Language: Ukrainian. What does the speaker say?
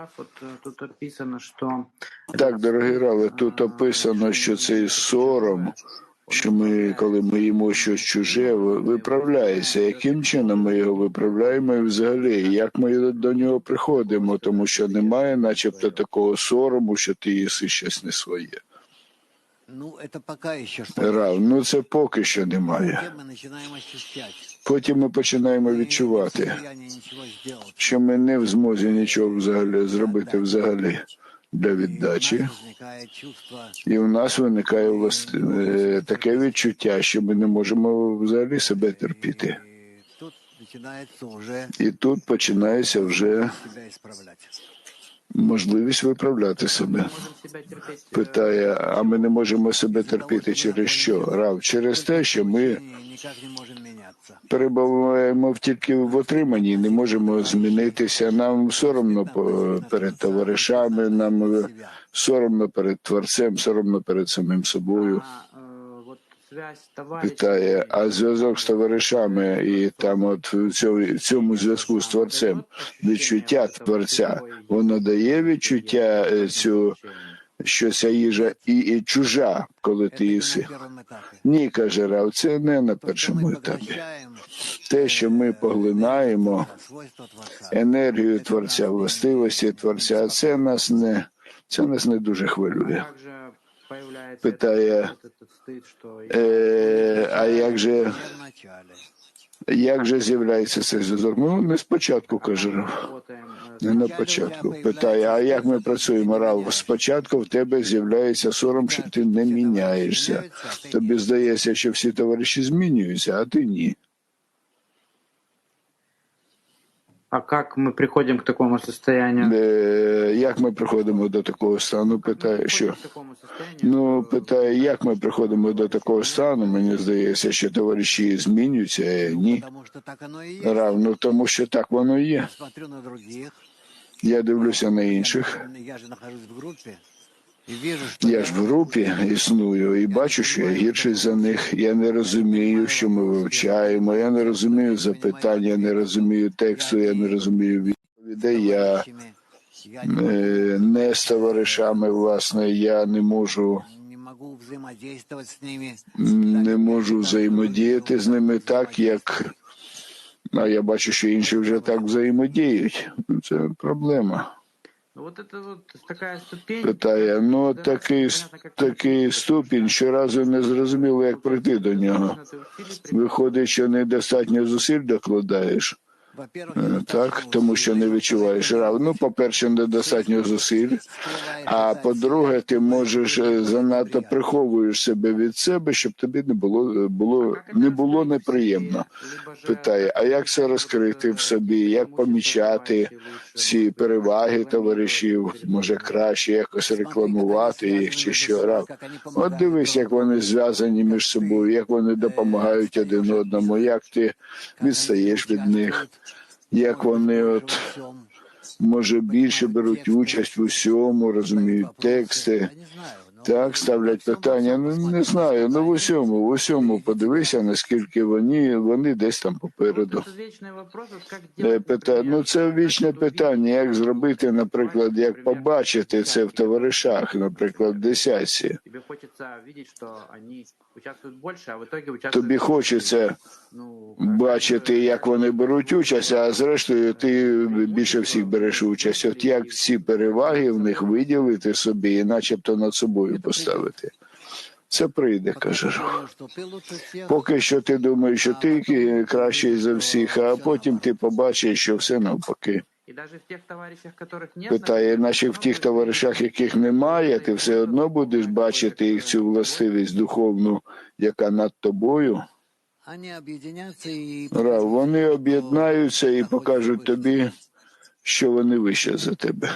Раф, вот э, тут описано, що Так, дорогий Раве, тут описано, що цей сором, що ми, коли ми їмо щось чуже, ви- виправляється. Яким чином ми його виправляємо і взагалі, як ми до нього приходимо, тому що немає, начебто, такого сорому, що ти їси щось не своє. Рав, ну це поки що немає. Потім ми починаємо відчувати, що ми не в змозі нічого взагалі зробити взагалі для віддачі. І в нас виникає власне е, таке відчуття, що ми не можемо взагалі себе терпіти. І тут починається вже можливість виправляти себе. Мы можем себя терпеть. э, Питає, а ми не можемо себе терпіти через що? Рав, через те, що ми Мы никак не можем меняться. перебуваємо в- тільки в отриманні, не можемо змінитися. Нам соромно по- перед товаришами, нам е, соромно перед творцем, соромно перед самим собою. Питає, а зв'язок з товаришами і там, от в цьому, в цьому зв'язку з творцем, відчуття творця, воно дає відчуття е, цю, що ця їжа і, і чужа, коли Это ти не їси. на первом этапе. Ні, каже Рав, це не на То, что першому мы етапі. поглощаем, Те, що ми поглинаємо свойства Творца. енергію творця, властивості творця, це нас не це нас не дуже хвилює. Как же появляется Питає, этот, вот этот стыд, что... Е, а як же, Не в начале. як же з'являється цей зв'язок? Ну не спочатку каже Рав. работаем, э, Не на початку. Питає, а як ми працюємо, Рав? Спочатку в тебе з'являється сором, що ти не міняєшся. Тобі здається, що всі товариші змінюються, а ти ні. А как мы приходим к такому состоянию? Е, як ми приходимо до такого стану? Питає, що? Ну, питає, як ми приходимо до такого стану? Мені здається, що товариші змінюються. Ні. Потому что так оно и. Равно тому, що так воно і є. Смотрю на других. Я дивлюся на інших. Я ж в групі існую і бачу, що я гірший за них. Я не розумію, що ми вивчаємо. Я не розумію запитання, я не розумію тексту, я не розумію відповідей. Я я не, е, з товаришами, власне, я не можу не можу взаємодіяти з ними так, як а я бачу, що інші вже так взаємодіють. Це проблема. Питає, ну такий, такий ступінь, що разу не зрозуміло, як прийти до нього. Виходить, що недостатньо зусиль докладаєш, так, тому що не усилий. відчуваєш рав. Ну, по-перше, недостатньо зусиль. Всплывает А казать по-друге, ти себя, можеш е, это занадто неприятно. приховуєш себе від себе, щоб тобі не було було А как это не було раскрыть в себе? неприємно. Либо же Питає, а як це розкрити в собі, як помічати ці переваги товаришів, може краще якось рекламувати їх чи що рав. От дивись, як вони зв'язані між собою, як вони допомагають один одному, як ти відстаєш від них, як вони от може більше беруть участь в усьому, розуміють тексти. Так, ставлять питання. Ну не знаю. Ну в усьому, в усьому подивися, наскільки вони, вони десь там попереду. Это вечный вопрос, вот как Е, делать, Пита... например, Ну це вічне как увидеть, питання. Як зробити, наприклад, як побачити це в товаришах, наприклад, в десятці. Тебе хочется видеть, что они участвуют больше, а в итоге участвуют... Тобі хочеться Ну, как бачити, бы, як вони беруть участь, а зрештою ти більше всіх береш участь. От як ці переваги в них виділити собі і начебто над собою поставити. Це прийде, каже. Рух. Поки що ти думаєш, що ти кращий за всіх, а потім ти побачиш, що все навпаки. Питає, наче в тих товаришах, яких немає, ти все одно будеш бачити їх цю властивість духовну, яка над тобою. Рав, вони об'єднаються і покажуть тобі, що вони вище за тебе.